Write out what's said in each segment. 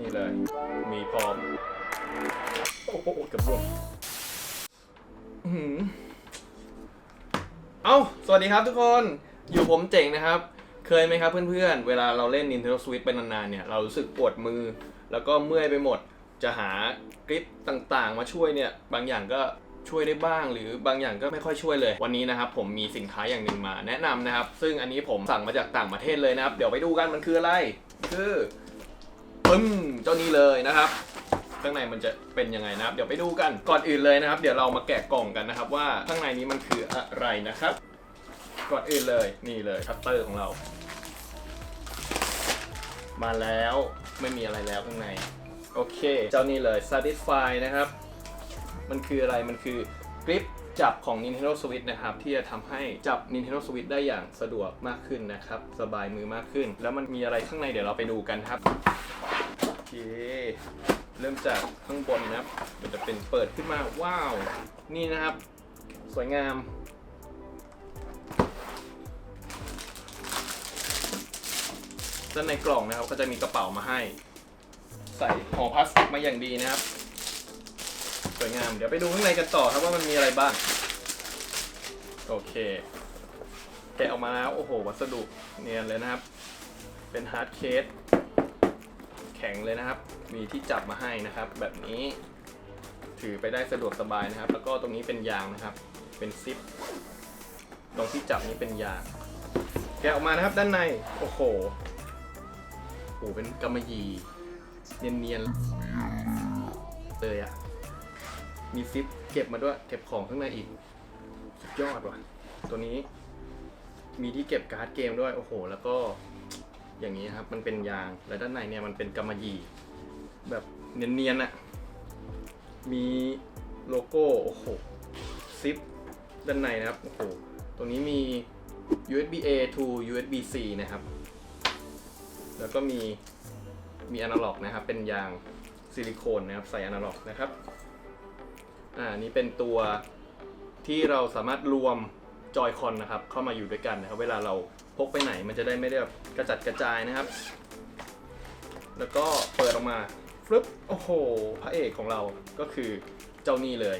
นี่เลย มีพร้อม โอ้โหกับรวงเอ้า สวัสดีครับทุกคน อยู่ผมเจ๋งนะครับ เคยไหมครับเพื่อนๆ เวลาเราเล่น Nintendo Switch ไปนานๆ เนี่ย เรารู้สึกปวดมือ แล้วก็เมื่อยไปหมด จะหากริปต่างๆ มาช่วยเนี่ย บางอย่างก็ช่วยได้บ้างหรือบางอย่างก็ไม่ค่อยช่วยเลย วันนี้นะครับผมมีสินค้าอย่างหนึ่งมาแนะนำนะครับ ซึ่งอันนี้ผมสั่งมาจากต่างประเทศเลยนะครับ เดี๋ยวไปดูกันมันคืออะไร คือ ปึ้มเจ้านี้เลยนะครับข้างในมันจะเป็นยังไงนะครับเดี๋ยวไปดูกันก่อนอื่นเลยนะครับ เดี๋ยวเรามาแกะกล่องกันนะครับ ว่าข้างในนี้มันคืออะไรนะครับ ก่อนอื่นเลยนี่เลยคัตเตอร์ของเรา มาแล้วไม่มีอะไรแล้วข้างใน โอเค เจ้านี่เลย Satisfy นะครับ มันคืออะไรมันคือกริป จับของ Nintendo Switch นะครับ ที่จะทำให้จับ Nintendo Switch ได้อย่างสะดวกมากขึ้นนะครับ สบายมือมากขึ้น แล้วมันมีอะไรข้างในเดี๋ยวเราไปดูกันครับโอเคเริ่มจากข้างบนนะครับมันจะเป็นเปิดขึ้นมาว้าว นี่นะครับ สวยงามด้านในกล่องนะครับก็จะมีกระเป๋ามาให้ ใส่ห่อพลาสติกมาอย่างดีนะครับ วยงาม เดี๋ยวไปดูข้างในกันต่อครับว่ามันมีอะไรบ้าง โอเค แกะออกมาแล้ว โอ้โห วัสดุเนียนเลยนะครับ เป็นฮาร์ดเคส แข็งเลยนะครับ มีที่จับมาให้นะครับ แบบนี้ ถือไปได้สะดวกสบายนะครับ แล้วก็ตรงนี้เป็นยางนะครับ เป็นซิป ตรงที่จับนี้เป็นยาง แกะออกมานะครับด้านใน โอ้โห โอ้โห เป็นกำมะหยี่เนียนๆเลยอะ มีซิปเก็บมาด้วย เก็บของข้างในอีก สุดยอดว่ะ ตัวนี้ มีที่เก็บการ์ดเกมด้วย โอ้โห แล้วก็ อย่างนี้ครับ มันเป็นยาง และด้านในเนี่ยมันเป็นกำมะหยี่ แบบเนียนๆอะมีโลโก้ โอ้โห ซิปด้านในนะครับ โอ้โห ตรงนี้มี USB A to USB C นะครับ แล้วก็มีมีอนาล็อกนะครับ เป็นยางซิลิโคนนะครับ ใส่อนาล็อกนะครับ อ่านี่เป็นตัวที่เราสามารถรวมจอยคอนนะครับเข้ามาอยู่ด้วยกันนะครับ เวลาเราพกไปไหนมันจะได้ไม่ได้แบบกระจัดกระจายนะครับ แล้วก็เปิดออกมาฟึบโอ้โห พระเอกของเราก็คือเจ้านี่เลย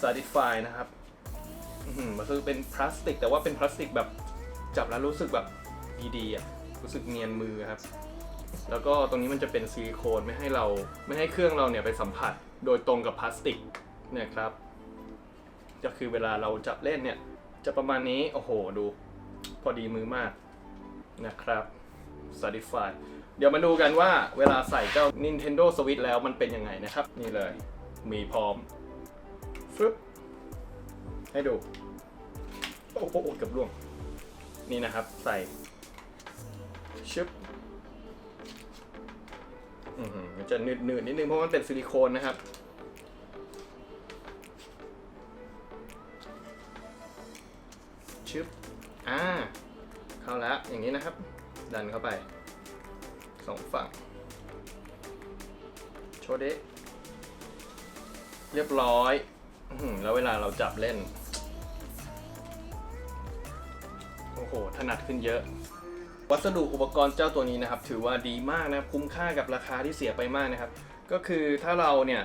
Satisfy นะครับอื้อหือมันคือเป็นพลาสติก แต่ว่าเป็นพลาสติกแบบจับแล้วรู้สึกแบบดีๆอะรู้สึกเนียนมือครับ แล้วก็ตรงนี้มันจะเป็นซิลิโคนไม่ให้เราไม่ให้เครื่องเราเนี่ยไปสัมผัส โดยตรงกับพลาสติกเนี่ยครับ ก็คือเวลาเราจับเล่นเนี่ย จะประมาณนี้ โอ้โห ดู พอดีมือมากนะครับ Satisfy เดี๋ยวมาดูกันว่าเวลาใส่เจ้า Nintendo Switch แล้วมันเป็นยังไงนะครับ นี่เลย มีพร้อมฟึบให้ดู โอ้โหเกับร่วง นี่นะครับใส่ชึบ มันจะหนืดหนืดๆนิดนึงเพราะมันเป็นซิลิโคนนะครับ ชึบ อ่า เข้าแล้วอย่างนี้นะครับ ดันเข้าไปสองฝั่ง โชเดะเรียบร้อยอแล้วเวลาเราจับเล่น โอ้โห ถนัดขึ้นเยอะ วัสดุอุปกรณ์เจ้าตัวนี้นะครับ ถือว่าดีมากนะครับคุ้มค่ากับราคาที่เสียไปมากนะครับ ก็คือถ้าเราเนี่ย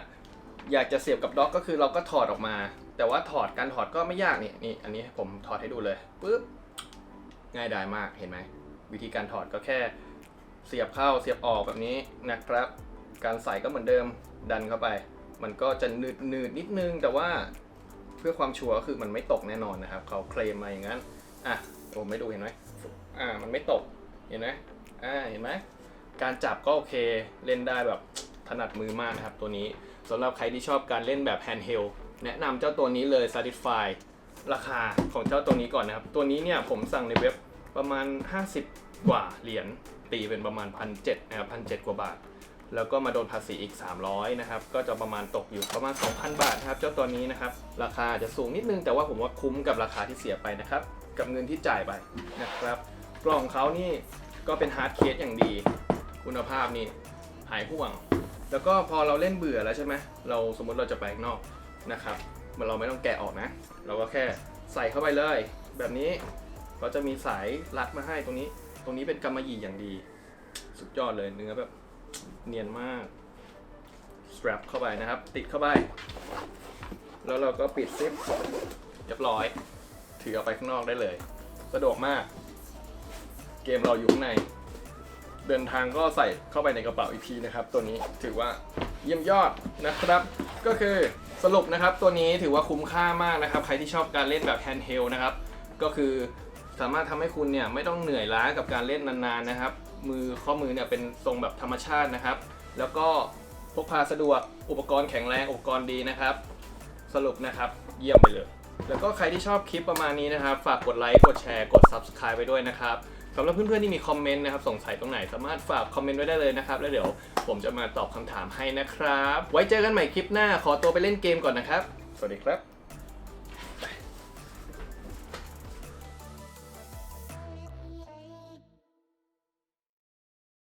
อยากจะเสียบกับด็อกก็คือเราก็ถอดออกมา แต่ว่าถอดการถอดก็ไม่ยากนี่นี่อันนี้ผมถอดให้ดูเลยปุ๊บง่ายดายมากเห็นไหมวิธีการถอดก็แค่เสียบเข้าเสียบออกแบบนี้นะครับ การใส่ก็เหมือนเดิมดันเข้าไป มันก็จะหนืดหนืดนิดนึง แต่ว่าเพื่อความชัวร์ก็คือมันไม่ตกแน่นอนนะครับ เขาเคลมมาอย่างนั้นอะผมไม่ดูเห็นไหมอ่ามันไม่ตก เห็นไหมอ่าเห็นไหมการจับก็โอเคเล่นได้แบบถนัดมือมากนะครับตัวนี้สำหรับใครที่ชอบการเล่นแบบแฮนด์เฮลแนะนำเจ้าตัวนี้เลย Satisfy ราคาของเจ้าตัวนี้ก่อนนะครับ ตัวนี้เนี่ยผมสั่งในเว็บประมาณ 50 กว่าเหรียญตีเป็นประมาณพันเนะครับพันเกว่าบาท แล้วก็มาโดนภาษีอีก 300 นะครับ ก็จะประมาณตกอยู่ประมาณ 2,000 บาทนะครับ เจ้าตัวนี้นะครับ ราคาจะสูงนิดนึงแต่ว่าผมว่าคุ้มกับราคาที่เสียไปนะครับ กับเงินที่จ่ายไปนะครับ กล่องเขานี่ก็เป็นฮาร์ดเคสอย่างดี คุณภาพนี่หายห่วง แล้วก็พอเราเล่นเบื่อแล้วใช่ไหมเราสมมติเราจะไปข้างนอกนะครับมันเราไม่ต้องแกะออกนะ เราก็แค่ใส่เข้าไปเลย แบบนี้ก็จะมีสายรัดมาให้ตรงนี้ ตรงนี้เป็นกำมะหยี่อย่างดี สุดยอดเลยเนื้อแบบเนียนมาก strap เข้าไปนะครับ ติดเข้าไป แล้วเราก็ปิดซิปเรียบร้อย ถือออกไปข้างนอกได้เลย สะดวกมาก เกมเราอยู่ข้างใน เดินทางก็ใส่เข้าไปในกระเป๋าอีกทีนะครับ ตัวนี้ถือว่าเยี่ยมยอดนะครับ ก็คือสรุปนะครับ ตัวนี้ถือว่าคุ้มค่ามากนะครับ ใครที่ชอบการเล่นแบบแฮนด์เฮลนะครับ ก็คือสามารถทำให้คุณเนี่ยไม่ต้องเหนื่อยล้ากับการเล่นนานๆนะครับ มือข้อมือเนี่ยเป็นทรงแบบธรรมชาตินะครับ แล้วก็พกพาสะดวกอุปกรณ์แข็งแรงอุปกรณ์ดีนะครับ สรุปนะครับเยี่ยมไปเลย แล้วก็ใครที่ชอบคลิปประมาณนี้นะครับ ฝากกดไลค์กดแชร์กด Subscribe ไปด้วยนะครับ สำหรับเพื่อนๆที่มีคอมเมนต์นะครับสงสัยตรงไหนสามารถฝากคอมเมนต์ไว้ได้เลยนะครับ แล้วเดี๋ยวผมจะมาตอบคำถามให้นะครับ ไว้เจอกันใหม่คลิปหน้าขอตัวไปเล่นเกมก่อนนะครับ สวัสดีครับ